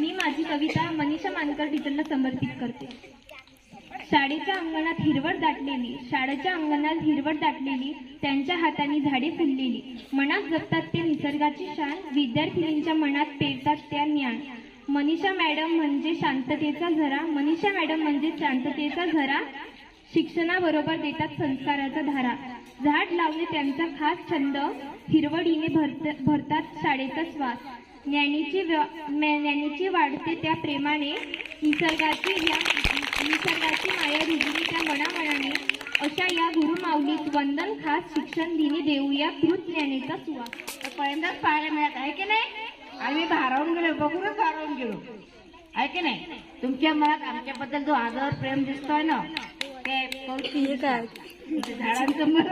मी माझी कविता मनीषा मानकर टीचरला समर्पित करते. शाळेच्या अंगणात हिरवळ दाटलेली शाळेच्या अंगणात हिरवळ दाटलेली त्यांच्या हाताने झाडे फुललेली. मनात जपतात ते निसर्गाची शान विद्यार्थिनींच्या मनात पेरतात त्या ज्ञान. मनीषा मॅडम म्हणजे शांततेचा झरा मनीषा मॅडम म्हणजे शांततेचा झरा. शिक्षणाबरोबर देतात संस्काराचा धारा. झाड लावणे त्यांचा खास छंद हिरवडीने भरत भरतात शाळेचा श्वास ज्ञानीची ज्ञानीची वाढते त्या प्रेमाने निसर्गाची या निसर्गाची माया रुजली त्या मनामनाने अशा या गुरुमाऊलीत वंदन खास शिक्षण दिनी देऊया कृत ज्ञानेचा सुवास. पहिल्यांदाच पाहायला मिळत आहे की नाही? आम्ही भारावून गेलो बघूनच भारावून गेलो. आहे की नाही? तुमच्या मनात आमच्याबद्दल जो आदर प्रेम दिसतोय ना ते झाडांचं मन